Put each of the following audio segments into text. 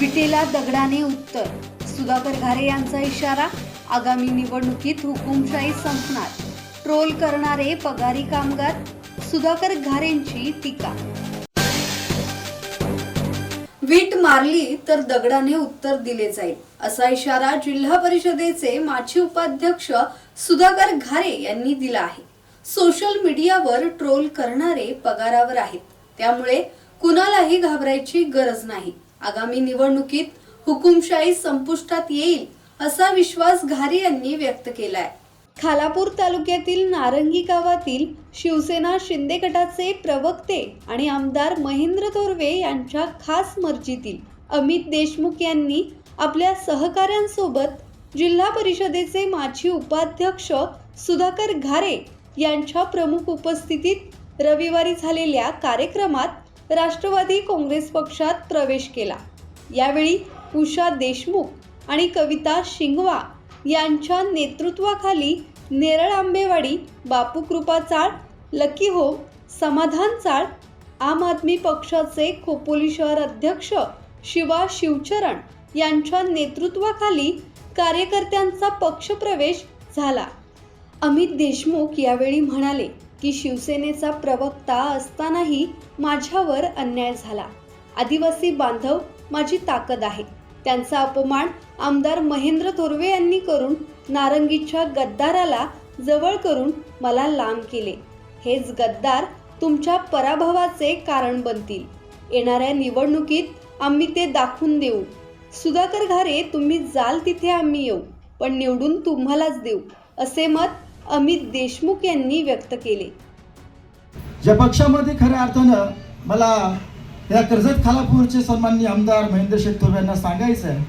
विटेला दगडाने उत्तर. सुधाकर घारे यांचा इशारा आगामी निवडणुकीत हुकुमशाही संपणार. ट्रोल करणारे पगारी कामगार सुधाकर घारेंची टीका. वीट मारली तर दगडाने उत्तर दिले जाईल असा इशारा जिल्हा परिषदेचे माजी उपाध्यक्ष सुधाकर घारे यांनी दिला आहे. सोशल मीडियावर ट्रोल करणारे पगारावर आहेत त्यामुळे कुणालाही घाबरायची गरज नाही. आगामी निवडणुकीत हुकुमशाही संपुष्टात येईल असा विश्वास घारे यांनी व्यक्त केलाय. खालापूर तालुक्यातील नारंगी गावातील शिवसेना शिंदे गटाचे प्रवक्ते आणि आमदार महेंद्र थोरवे यांच्या खास मर्जीतील अमित देशमुख यांनी आपल्या सहकाऱ्यांसोबत जिल्हा परिषदेचे माजी उपाध्यक्ष सुधाकर घारे यांच्या प्रमुख उपस्थितीत रविवारी झालेल्या कार्यक्रमात राष्ट्रवादी काँग्रेस पक्षात प्रवेश केला. यावेळी उषा देशमुख आणि कविता शिंगवा यांच्या नेतृत्वाखाली नेरळ आंबेवाडी बापू कृपा चाळ लकी होम समाधान चाळ आम आदमी पक्षाचे खोपोली शहर अध्यक्ष शिवा शिवचरण यांच्या नेतृत्वाखाली कार्यकर्त्यांचा पक्षप्रवेश झाला. अमित देशमुख यावेळी म्हणाले की शिवसेनेचा प्रवक्ता असतानाही माझ्यावर अन्याय झाला. आदिवासी बांधव माझी ताकद आहे. त्यांचा अपमान आमदार महेंद्र थोरवे यांनी करून नारंगीच्या गद्दाराला जवळ करून मला लांब केले. हेच गद्दार तुमच्या पराभवाचे कारण बनतील. येणाऱ्या निवडणुकीत आम्ही ते दाखवून देऊ. सुधाकर घारे तुम्ही जाल तिथे आम्ही येऊ पण निवडून तुम्हालाच देऊ असे मत अमित देशमुख यांनी व्यक्त केले. ज्या पक्षामध्ये खऱ्या अर्थानं मला या कर्जत खालापूरचे सन्मान्य आमदार महेंद्र शेठ यांना सांगायचं आहे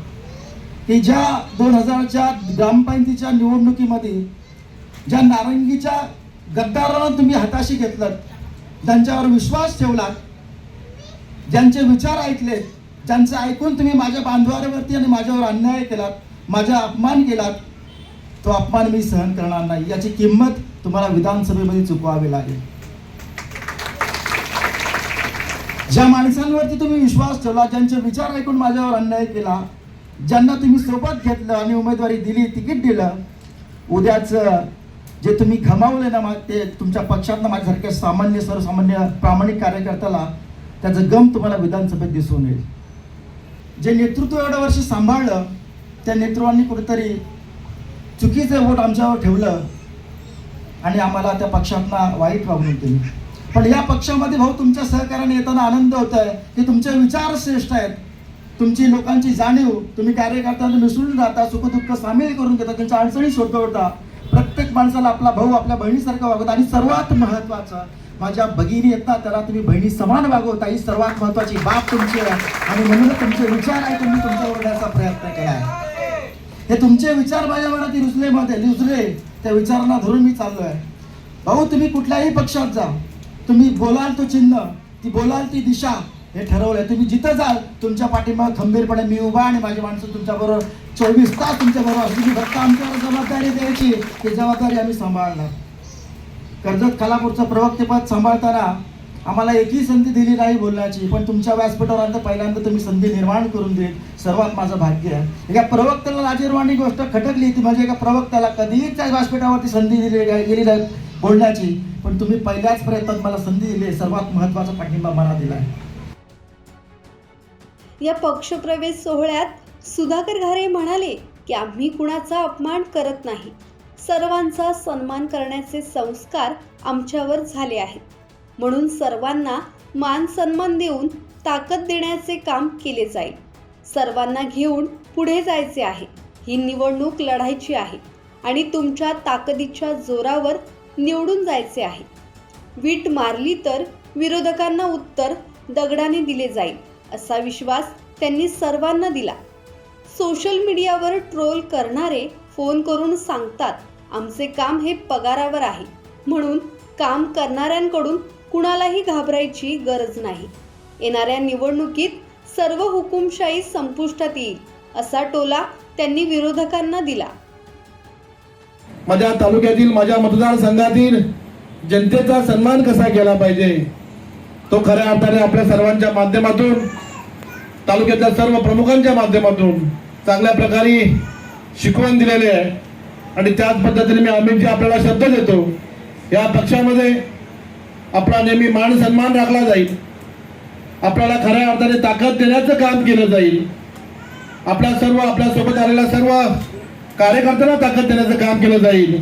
की ज्या दोन हजारच्या ग्रामपंचायतीच्या निवडणुकीमध्ये ज्या नारंगीच्या गद्दारांना तुम्ही हाताशी घेतलं ज्यांच्यावर विश्वास ठेवलात ज्यांचे विचार ऐकले ज्यांचं ऐकून तुम्ही माझ्या बांधवाऱ्यावरती आणि माझ्यावर अन्याय केलात माझा अपमान केलात तो अपमान मी सहन करणार नाही. याची किंमत तुम्हाला विधानसभेमध्ये चुकवावी लागेल. ज्या माणसांवरती तुम्ही विश्वास ठेवला ज्यांचे विचार ऐकून माझ्यावर अन्याय केला ज्यांना तुम्ही सोबत घेतलं आणि उमेदवारी दिली तिकीट दिलं उद्याच जे तुम्ही घमावले ना मा- ते तुमच्या पक्षातनं माझ्यासारख्या सामान्य सर्वसामान्य प्रामाणिक कार्यकर्त्याला त्याचं गम तुम्हाला विधानसभेत दिसून येईल. जे नेतृत्व एवढ्या वर्षी सांभाळलं त्या नेतृत्वांनी कुठेतरी चुकीचं वोट आमच्यावर ठेवलं आणि आम्हाला त्या पक्षातना वाईट वागणूक दिली. पण या पक्षामध्ये भाऊ तुमच्या सहकार्याने येताना आनंद होत आहे की तुमचे विचार श्रेष्ठ आहेत. तुमची लोकांची जाणीव तुम्ही कार्यकर्त्यांना मिसळून राहता सुखदुःख सामील करून घेता त्यांच्या अडचणी सोडवता. प्रत्येक माणसाला आपला भाऊ आपल्या बहिणीसारखा वागवता आणि सर्वात महत्त्वाचं माझ्या भगिनी येतात त्याला तुम्ही बहिणी समान वागवता ही सर्वात महत्त्वाची बाब तुमची आहे आणि म्हणून तुमचे विचार आहे तुम्ही तुमच्या ओढण्याचा प्रयत्न केला आहे. हे तुमचे विचार माझ्या मनात रुजले मध्ये रुजले. त्या विचारांना धरून मी चाललो आहे भाऊ तुम्ही कुठल्याही पक्षात जा. तुम्ही बोलाल तो चिन्ह ती बोलाल ती दिशा हे ठरवलंय. तुम्ही जिथं जाल तुमच्या पाठीमाग खंबीरपणे मी उभा आणि माझी माणसं तुमच्या बरोबर चोवीस तास तुमच्या बरोबर असली फक्त आमच्यावर जबाबदारी द्यायची. ती जबाबदारी आम्ही सांभाळणार. कर्जत खालापूरचं प्रवक्तेपद सांभाळताना आम्हाला एकही संधी दिली नाही बोलण्याची पण तुमच्या व्यासपीठावर आता पहिल्यांदा तुम्ही संधी निर्माण करून देत सर्वात माझं भाग्य आहे. एका प्रवक्त्याला लाजीरवाणी गोष्ट खटकली ती म्हणजे एका प्रवक्त्याला कधीच त्या व्यासपीठावरती संधी दिली गेली नाही बोलण्याची. पण तुम्ही पहिल्याच प्रयत्नात मला संधी दिली सर्वात महत्त्वाचा पाठिंबा मला दिला आहे. या पक्षप्रवेश सोहळ्यात सुधाकर घारे म्हणाले की आम्ही कुणाचा अपमान करत नाही. सर्वांचा सन्मान करण्याचे संस्कार आमच्यावर झाले आहेत. म्हणून सर्वांना मान सन्मान देऊन ताकद देण्याचे काम केले जाईल. सर्वांना घेऊन पुढे जायचे आहे. ही निवडणूक लढायची आहे आणि तुमच्या ताकदीच्या जोरावर निवडून जायचे आहे. वीट मारली तर विरोधकांना उत्तर दगडाने दिले जाईल असा विश्वास त्यांनी सर्वांना दिला. सोशल मीडियावर ट्रोल करणारे फोन करून सांगतात आमचे काम हे पगारावर आहे. म्हणून काम करणाऱ्यांकडून कुणालाही घाबरायची गरज नाही. येणाऱ्या निवडणुकीत सर्व हुकुमशाही संपुष्टात येईल असा टोला त्यांनी विरोधकांना दिला. माझ्या तालुक्यातील माझ्या मतदारसंघातील जनतेचा सन्मान कसा केला पाहिजे? तो खऱ्या अर्थाने आपल्या सर्वांच्या माध्यमातून तालुक्यातल्या सर्व प्रमुखांच्या माध्यमातून चांगल्या प्रकारे शिकवण दिलेली आहे. आणि त्याच पद्धतीने मी अमितजी आपल्याला शब्द देतो या पक्षामध्ये आपला नेहमी मान सन्मान राखला जाईल. आपल्याला खऱ्या अर्थाने ताकद देण्याचं काम केलं जाईल. आपल्या सर्व आपल्यासोबत आलेल्या सर्व कार्यकर्त्यांना ताकद देण्याचं काम केलं जाईल.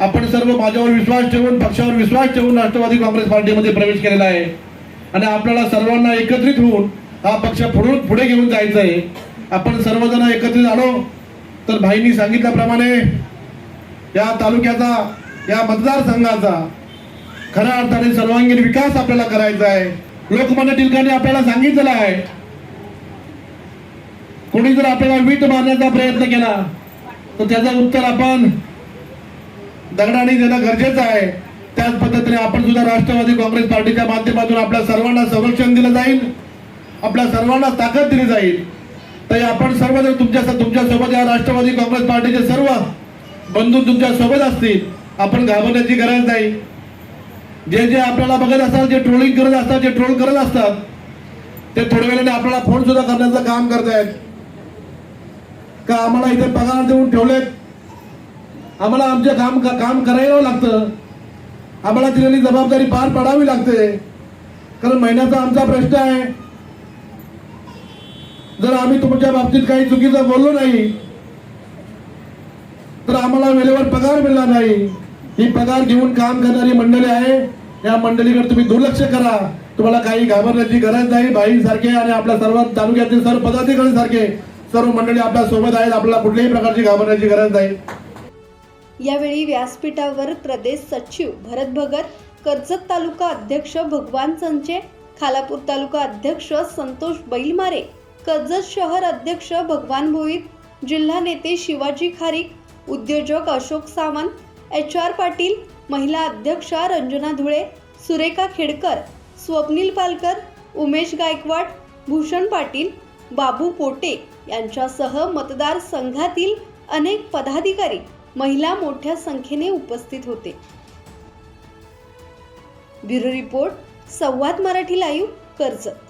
आपण सर्व माझ्यावर विश्वास ठेवून पक्षावर विश्वास ठेवून राष्ट्रवादी काँग्रेस पार्टीमध्ये प्रवेश केलेला आहे. आणि आपल्याला सर्वांना एकत्रित होऊन हा पक्ष पुढून पुढे घेऊन जायचं आहे आपण सर्वजण एकत्रित आलो तर भाईंनी सांगितल्याप्रमाणे या तालुक्याचा या मतदारसंघाचा खऱ्या अर्थाने सर्वांगीण विकास आपल्याला करायचा आहे. लोकमान्य टिळकांनी आपल्याला सांगितलेलं आहे. कोणी जर आपल्याला वीट मारण्याचा प्रयत्न केला तर त्याचं उत्तर आपण दगडाने देणं गरजेचं आहे. त्याच पद्धतीने आपण सुद्धा राष्ट्रवादी काँग्रेस पार्टीच्या माध्यमातून आपल्या सर्वांना संरक्षण दिलं जाईल. आपल्या सर्वांना ताकद दिली जाईल. तर आपण सर्वजण तुमच्या तुमच्यासोबत या राष्ट्रवादी काँग्रेस पार्टीचे सर्व बंधू तुमच्यासोबत असतील. आपण घाबरण्याची गरज नाही. जे जे आपल्याला बघत असतात जे ट्रोलिंग करत असतात जे ट्रोल करत असतात ते थोड्या वेळाने आपल्याला फोन सुद्धा करण्याचं काम करतायत. का आम्हाला इथे पगार देऊन ठेवलेत? आम्हाला आमचे काम काम करायला लागतं. आम्हाला दिलेली जबाबदारी पार पाडावी लागते. कारण महिन्याचा आमचा प्रश्न आहे. जर आम्ही तुमच्या बाबतीत काही चुकीचं बोललो नाही तर आम्हाला वेळेवर पगार मिळणार नाही. ही पगार घेऊन काम करणारी मंडळी आहे. या मंडळीकडे तुम्ही दुर्लक्ष करा. तुम्हाला काही घाबरण्याची गरज नाही. भाई सारखे आणि आपल्या सर्व तालुक्यातील सर्व पदाधिकारी सारखे सर्व मंडळी आपल्यासोबत आहेत. आपल्याला कुठल्याही प्रकारची घाबरण्याची गरज नाही. यावेळी व्यासपीठावर प्रदेश सचिव भरत भगत कर्जत तालुका अध्यक्ष भगवान संचे खालापूर तालुका अध्यक्ष संतोष बैलमारे कर्जत शहर अध्यक्ष भगवान भोईत जिल्हा नेते शिवाजी खारीक उद्योजक अशोक सावंत एच आर पाटील महिला अध्यक्षा रंजना धुळे सुरेखा खेडकर स्वप्नील पालकर उमेश गायकवाड भूषण पाटील बाबू पोटे यांच्यासह मतदारसंघातील अनेक पदाधिकारी महिला मोठ्या संख्येने उपस्थित होते. Bureau report Samvad Marathi live Karjat.